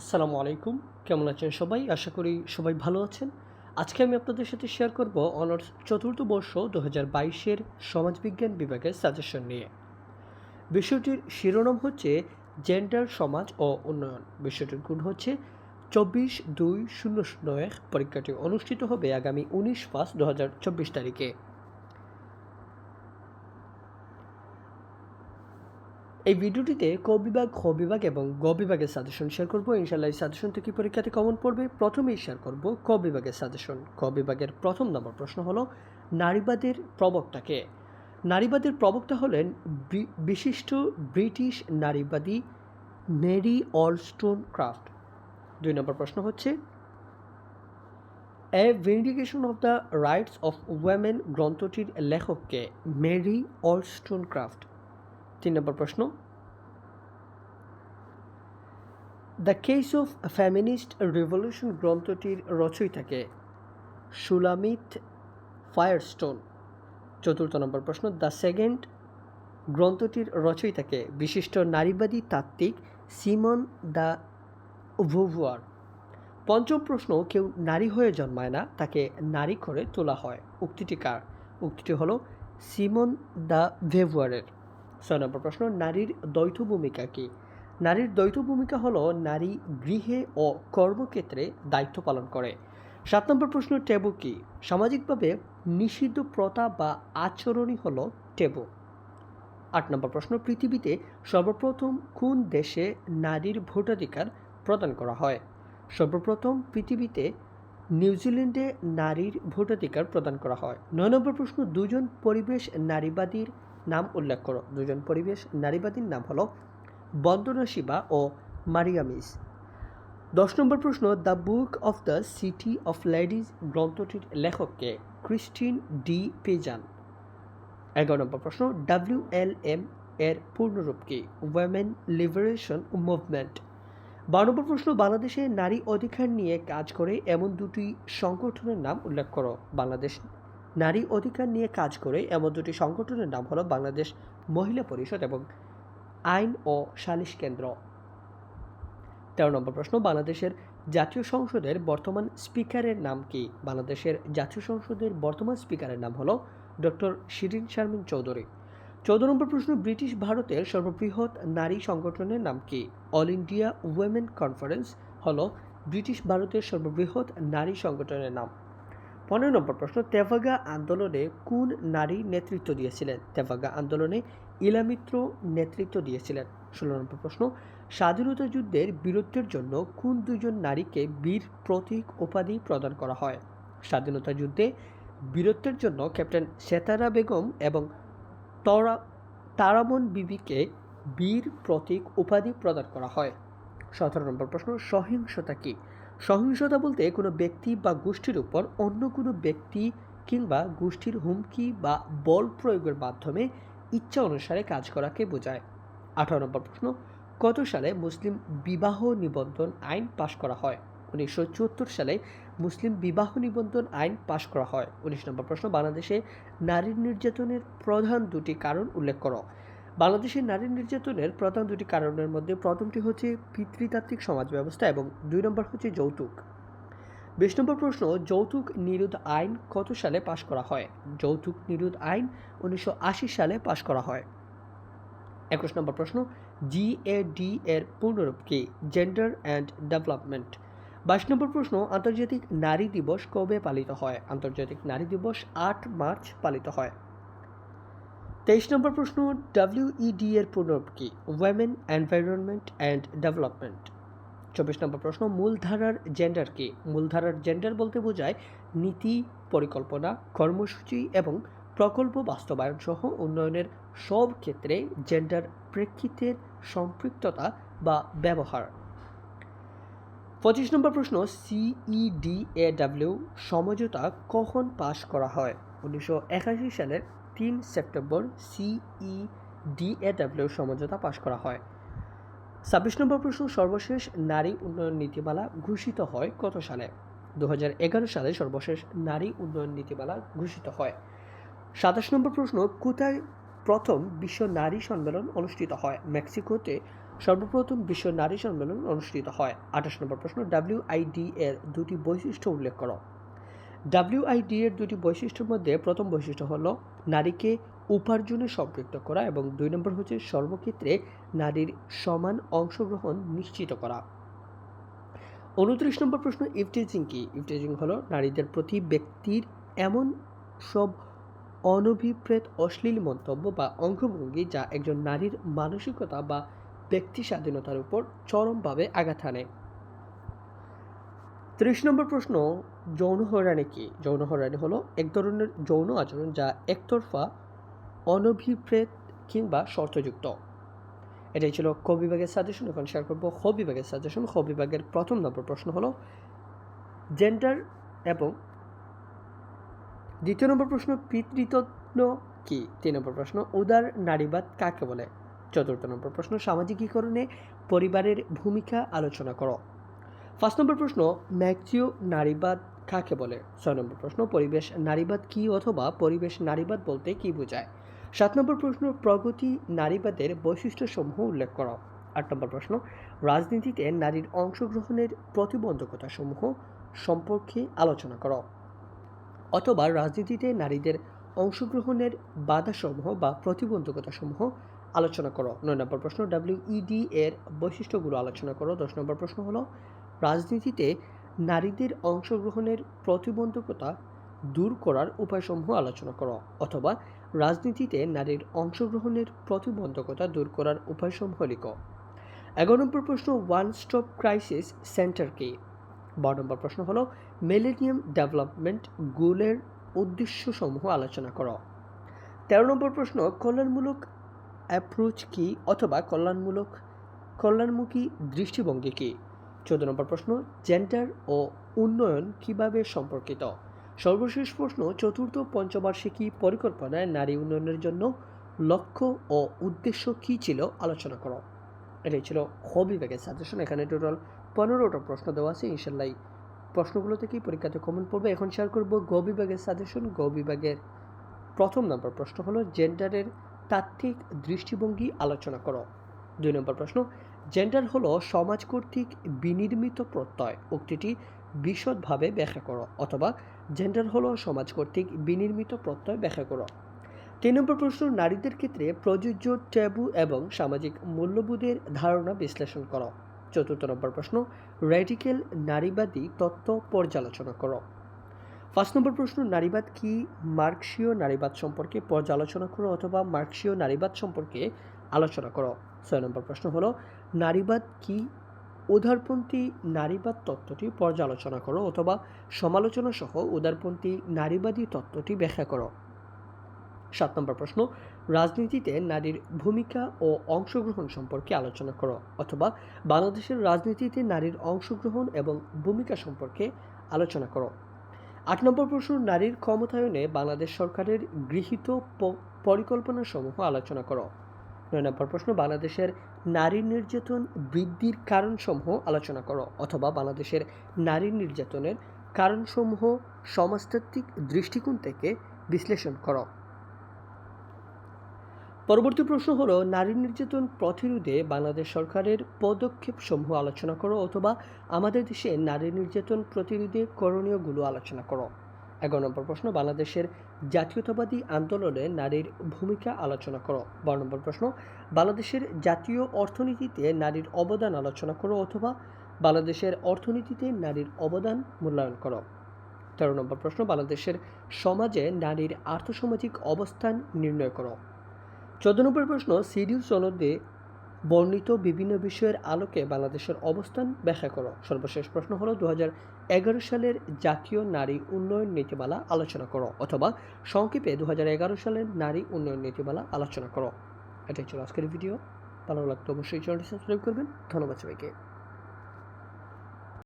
আসসালামু আলাইকুম। কেমন আছেন সবাই? আশা করি সবাই ভালো আছেন। আজকে আমি আপনাদের সাথে শেয়ার করব অনার্স চতুর্থ বর্ষ দু হাজার বাইশের সমাজবিজ্ঞান বিভাগের সাজেশন নিয়ে। বিষয়টির শিরোনাম হচ্ছে জেন্ডার সমাজ ও উন্নয়ন। বিষয়টির গুণ হচ্ছে চব্বিশ দুই শূন্য শূন্য এক পরীক্ষাটি অনুষ্ঠিত হবে আগামী উনিশ পাঁচ দু হাজার চব্বিশ তারিখে। এই ভিডিওটিতে ক বিভাগ খ বিভাগ এবং গ বিভাগের সাজেশন শেয়ার করব। ইনশাল্লাহ এই সাজেশন থেকে পরীক্ষাতে কমন পড়বে। প্রথমেই শেয়ার করব ক বিভাগের সাজেশন ক বিভাগের প্রথম নম্বর প্রশ্ন হলো, নারীবাদের প্রবক্তাকে। নারীবাদের প্রবক্তা হলেন বিশিষ্ট ব্রিটিশ নারীবাদী মেরি অলস্টোন ক্রাফট দুই নম্বর প্রশ্ন হচ্ছে a vindication of the rights of women গ্রন্থটির লেখককে মেরি অলস্টোন ক্রাফট তিন নম্বর প্রশ্ন। The case of feminist revolution গ্রন্থটির রচয়িতাকে সুলামিত ফায়ারস্টোন। চতুর্থ নম্বর প্রশ্ন দ্য সেকেন্ড গ্রন্থটির রচয়িতাকে বিশিষ্ট নারীবাদী তাত্ত্বিক সিমন দ্য ভুভুয়ার। পঞ্চম প্রশ্ন, কেউ নারী হয়ে জন্মায় না, তাকে নারী করে তোলা হয়। উক্তিটি কার? উক্তিটি হলো সিমন দ্য ভেভুয়ারের। ছয় নম্বর প্রশ্ন, নারীর দ্বৈত ভূমিকা কী? নারীর দ্বৈত ভূমিকা হলো নারী গৃহে ও কর্মক্ষেত্রে দায়িত্ব পালন করে। সাত নম্বর প্রশ্ন, টেবু কি? সামাজিকভাবে নিষিদ্ধ প্রথা বা আচরণই হলো টেবু। আট নম্বর প্রশ্ন, পৃথিবীতে সর্বপ্রথম কোন দেশে নারীর ভোটাধিকার প্রদান করা হয়? সর্বপ্রথম পৃথিবীতে নিউজিল্যান্ডে নারীর ভোটাধিকার প্রদান করা হয়। নয় নম্বর প্রশ্ন, দুজন পরিবেশ নারীবাদীর নাম উল্লেখ করো। দুজন পরিবেশ, নারীবাদীর নাম হলো বন্দনা শিবা ও মারিয়ামিস দশ নম্বর প্রশ্ন, the book of the city of ladies গ্রন্থটির লেখককে ক্রিস্টিন ডি পেজান। এগারো নম্বর প্রশ্ন, ডাব্লিউ এল এম এর পূর্ণরূপ কি? ওয়েমেন লিবারেশন মুভমেন্ট বারো নম্বর প্রশ্ন, বাংলাদেশে নারী অধিকার নিয়ে কাজ করে এমন দুটি সংগঠনের নাম উল্লেখ করো। বাংলাদেশ নারী অধিকার নিয়ে কাজ করে এমন দুটি সংগঠনের নাম হলো বাংলাদেশ মহিলা পরিষদ এবং আইন ও সালিশ কেন্দ্র। তেরো নম্বর প্রশ্ন, বাংলাদেশের জাতীয় সংসদের বর্তমান স্পিকারের নাম কি? বাংলাদেশের জাতীয় সংসদের বর্তমান স্পিকারের নাম হলো ডক্টর শিরিন শারমিন চৌধুরী। চৌদ্দ নম্বর প্রশ্ন, ব্রিটিশ ভারতের সর্ববৃহৎ নারী সংগঠনের নাম কি? অল ইন্ডিয়া উইমেন কনফারেন্স হলো ব্রিটিশ ভারতের সর্ববৃহৎ নারী সংগঠনের নাম। পনেরো নম্বর প্রশ্ন, তেভাগা আন্দোলনে কোন নারী নেতৃত্ব দিয়েছিলেন? তেভাগা আন্দোলনে ইলামিত্র নেতৃত্ব দিয়েছিলেন। ষোলো নম্বর প্রশ্ন, স্বাধীনতা যুদ্ধের বীরত্বের জন্য কোন দুজন নারীকে বীর প্রতীক উপাধি প্রদান করা হয়? স্বাধীনতা যুদ্ধে বীরত্বের জন্য ক্যাপ্টেন সেতারা বেগম এবং তরা, তারামন বিবিকে বীর প্রতীক উপাধি প্রদান করা হয়। সতেরো নম্বর প্রশ্ন, সহিংসতা কী? সহিংসতা বলতে কোনো ব্যক্তি বা গোষ্ঠীর উপর অন্য কোনো ব্যক্তি কিংবা গোষ্ঠীর হুমকি বা বল প্রয়োগের মাধ্যমে ইচ্ছা অনুসারে কাজ করাকে বোঝায়। আঠারো নম্বর প্রশ্ন, কত সালে মুসলিম বিবাহ নিবন্ধন আইন পাশ করা হয়? উনিশশো চুয়াত্তর সালে মুসলিম বিবাহ নিবন্ধন আইন পাশ করা হয়। উনিশ নম্বর প্রশ্ন, বাংলাদেশে নারীর নির্যাতনের প্রধান দুটি কারণ উল্লেখ করো। বাংলাদেশের নারী নির্যাতনের প্রধান দুটি কারণের মধ্যে প্রথমটি হচ্ছে পিতৃতাত্ত্বিক সমাজ ব্যবস্থা এবং দুই নম্বর হচ্ছে যৌতুক। বিশ নম্বর প্রশ্ন, যৌতুক নিরোধ আইন কত সালে পাশ করা হয়? যৌতুক নিরোধ আইন উনিশশো আশি সালে পাশ করা হয়। একুশ নম্বর প্রশ্ন জিএডি এর পূর্ণরূপ কি? জেন্ডার অ্যান্ড ডেভেলপমেন্ট বাইশ নম্বর প্রশ্ন, আন্তর্জাতিক নারী দিবস কবে পালিত হয়? আন্তর্জাতিক নারী দিবস আট মার্চ পালিত হয়। তেইশ নম্বর প্রশ্ন ডাব্লিউইডি এর পূর্ণরূপ কি? ওয়েমেন এনভায়রনমেন্ট অ্যান্ড ডেভেলপমেন্ট চব্বিশ নম্বর প্রশ্ন, মূলধারার জেন্ডার কি? মূলধারার জেন্ডার বলতে বোঝায় নীতি, পরিকল্পনা, কর্মসূচি এবং প্রকল্প বাস্তবায়ন সহ উন্নয়নের সব ক্ষেত্রে জেন্ডার প্রেক্ষিতের সম্পৃক্ততা বা ব্যবহার। পঁচিশ নম্বর প্রশ্ন সিইডি এ ডাব্লিউ সমঝোতা কখন পাশ করা হয়? উনিশশো একাশি সালের তিন সেপ্টেম্বর সিই ডাব্লিউ সমঝোতা পাশ করা হয়। ছাব্বিশ নম্বর প্রশ্ন, সর্বশেষ নারী উন্নয়ন নীতিমালা ঘোষিত হয় কত সালে? দু হাজার এগারো সালে সর্বশেষ নারী উন্নয়ন নীতিমালা ঘোষিত হয়। সাতাশ নম্বর প্রশ্ন, কোথায় প্রথম বিশ্ব নারী সম্মেলন অনুষ্ঠিত হয়? মেক্সিকোতে সর্বপ্রথম বিশ্ব নারী সম্মেলন অনুষ্ঠিত হয়। আঠাশ নম্বর প্রশ্ন ডাব্লিউআইডি এর দুটি বৈশিষ্ট্য উল্লেখ করো। ডাব্লিউআইডি এর দুটি বৈশিষ্ট্যের মধ্যে প্রথম বৈশিষ্ট্য হল নারীকে উপার্জনে সম্পৃক্ত করা এবং দুই নম্বর হচ্ছে সর্বক্ষেত্রে নারীর সমান অংশগ্রহণ নিশ্চিত করা। উনত্রিশ নম্বর প্রশ্ন, ইফটেজিং কি? ইফটেজিং হলো নারীদের প্রতি ব্যক্তির এমন সব অনভিপ্রেত অশ্লীল মন্তব্য বা অঙ্গভঙ্গি যা একজন নারীর মানসিকতা বা ব্যক্তি স্বাধীনতার উপর চরমভাবে আঘাত হানে। ত্রিশ নম্বর প্রশ্ন, যৌন হয়রানি কি? যৌন হয়রানি হলো এক ধরনের যৌন আচরণ যা একতরফা, অনভিপ্রেত কিংবা শর্তযুক্ত। এটাই ছিল ক বিভাগের সাজেশন এখন শেয়ার করব খ বিভাগের সাজেশন খ বিভাগের প্রথম নম্বর প্রশ্ন হলো জেন্ডার এবং দ্বিতীয় নম্বর প্রশ্ন পিতৃতত্ন কি? তিন নম্বর প্রশ্ন, উদার নারীবাদ কাকে বলে? চতুর্থ নম্বর প্রশ্ন, সামাজিকীকরণে পরিবারের ভূমিকা আলোচনা করো। ফার্স্ট নম্বর প্রশ্ন ম্যাকচিও নারীবাদ কাকে বলে? ছয় নম্বর প্রশ্ন, পরিবেশ নারীবাদ কি অথবা পরিবেশ নারীবাদ বলতে কি বোঝায়? সাত নম্বর প্রশ্ন, প্রগতি নারীবাদের বৈশিষ্ট্যসমূহ উল্লেখ করো। আট নম্বর প্রশ্ন, রাজনীতিতে নারীর অংশগ্রহণের প্রতিবন্ধকতাসমূহ সম্পর্কে আলোচনা করো। অথবা রাজনীতিতে নারীদের অংশগ্রহণের বাধাসমূহ বা প্রতিবন্ধকতাসমূহ আলোচনা করো। নয় নম্বর প্রশ্ন ডাব্লিউইডি এর বৈশিষ্ট্যগুলো আলোচনা করো। দশ নম্বর প্রশ্ন হলো রাজনীতিতে নারীদের অংশগ্রহণের প্রতিবন্ধকতা দূর করার উপায়সমূহ আলোচনা করো, অথবা রাজনীতিতে নারীর অংশগ্রহণের প্রতিবন্ধকতা দূর করার উপায়সমূহ লিখো। এগারো নম্বর প্রশ্ন ওয়ান স্টপ ক্রাইসিস সেন্টার কি? বারো নম্বর প্রশ্ন হলো মিলেনিয়াম ডেভেলপমেন্ট গোলের উদ্দেশ্যসমূহ আলোচনা করো। তেরো নম্বর প্রশ্ন, কল্যাণমূলক অ্যাপ্রোচ কি, অথবা কল্যাণমূলক, কল্যাণমুখী দৃষ্টিভঙ্গি কি? চোদ্দ নম্বর প্রশ্ন জেন্ডার ও উন্নয়ন কীভাবে সম্পর্কিত? সর্বশেষ প্রশ্ন, চতুর্থ পঞ্চবার্ষিকী পরিকল্পনায় নারী উন্নয়নের জন্য লক্ষ্য ও উদ্দেশ্য কী ছিল? আলোচনা করো। এটাই ছিল খ বিভাগের সাজেশন এখানে টোটাল পনেরোটা প্রশ্ন দেওয়া আছে, ইনশাল্লাহ প্রশ্নগুলো থেকেই পরীক্ষাতে কমন পড়বে। এখন শেয়ার করব গ বিভাগের সাজেশন গ বিভাগের প্রথম নম্বর প্রশ্ন হলো জেন্ডারের তাত্ত্বিক দৃষ্টিভঙ্গি আলোচনা করো। দুই নম্বর প্রশ্ন জেন্ডার হলো সমাজ কর্তৃক বিনির্মিত প্রত্যয়। উক্তিটি বিশদভাবে ব্যাখ্যা করো, অথবা জেন্ডার হলো সমাজ কর্তৃক বিনির্মিত প্রত্যয় ব্যাখ্যা করো। তিন নম্বর প্রশ্ন, নারীদের ক্ষেত্রে প্রযোজ্য ট্যাবু এবং সামাজিক মূল্যবোধের ধারণা বিশ্লেষণ করো। চতুর্থ নম্বর প্রশ্ন র্যাডিক্যাল নারীবাদী তত্ত্ব পর্যালোচনা করো। পাঁচ নম্বর প্রশ্ন, নারীবাদ কি মার্কসীয় নারীবাদ সম্পর্কে পর্যালোচনা করো অথবা মার্কসীয় নারীবাদ সম্পর্কে আলোচনা করো। ছয় নম্বর প্রশ্ন হলো নারীবাদ কি? উদারপন্থী নারীবাদ তত্ত্বটি পর্যালোচনা করো অথবা সমালোচনা সহ উদারপন্থী নারীবাদী তত্ত্বটি ব্যাখ্যা করো। সাত নম্বর প্রশ্ন, রাজনীতিতে নারীর ভূমিকা ও অংশগ্রহণ সম্পর্কে আলোচনা করো অথবা বাংলাদেশের রাজনীতিতে নারীর অংশগ্রহণ এবং ভূমিকা সম্পর্কে আলোচনা করো। আট নম্বর প্রশ্ন, নারীর ক্ষমতায়নে বাংলাদেশ সরকারের গৃহীত পরিকল্পনা সমূহ আলোচনা করো। নয় নম্বর প্রশ্ন, বাংলাদেশের নারী নির্যাতন বৃদ্ধির কারণসমূহ আলোচনা করো অথবা বাংলাদেশের নারী নির্যাতনের কারণসমূহ সমাজতাত্ত্বিক দৃষ্টিকোণ থেকে বিশ্লেষণ করো। পরবর্তী প্রশ্ন হলো, নারী নির্যাতন প্রতিরোধে বাংলাদেশ সরকারের পদক্ষেপ সমূহ আলোচনা করো অথবা আমাদের দেশে নারী নির্যাতন প্রতিরোধে করণীয়গুলো আলোচনা করো। এগারো নম্বর প্রশ্ন, বাংলাদেশের জাতীয়তাবাদী আন্দোলনে নারীর ভূমিকা আলোচনা করো। বারো নম্বর প্রশ্ন, বাংলাদেশের জাতীয় অর্থনীতিতে নারীর অবদান আলোচনা করো অথবা বাংলাদেশের অর্থনীতিতে নারীর অবদান মূল্যায়ন করো। তেরো নম্বর প্রশ্ন, বাংলাদেশের সমাজে নারীর আর্থসামাজিক অবস্থান নির্ণয় করো। চোদ্দ নম্বর প্রশ্ন সিডিউ সনদে বর্ণিত বিভিন্ন বিষয়ের আলোকে বাংলাদেশের অবস্থান ব্যাখ্যা করো। সর্বশেষ প্রশ্ন হলো দু এগারো সালের জাতীয় নারী উন্নয়ন নীতিমালা আলোচনা করো অথবা সংক্ষেপে দু এগারো সালের নারী উন্নয়ন নীতিমালা আলোচনা করো। এটাই ছিল আজকের ভিডিও। ভালো লাগতো অবশ্যই চ্যানেলটি সাবস্ক্রাইব করবেন। ধন্যবাদ সবাইকে।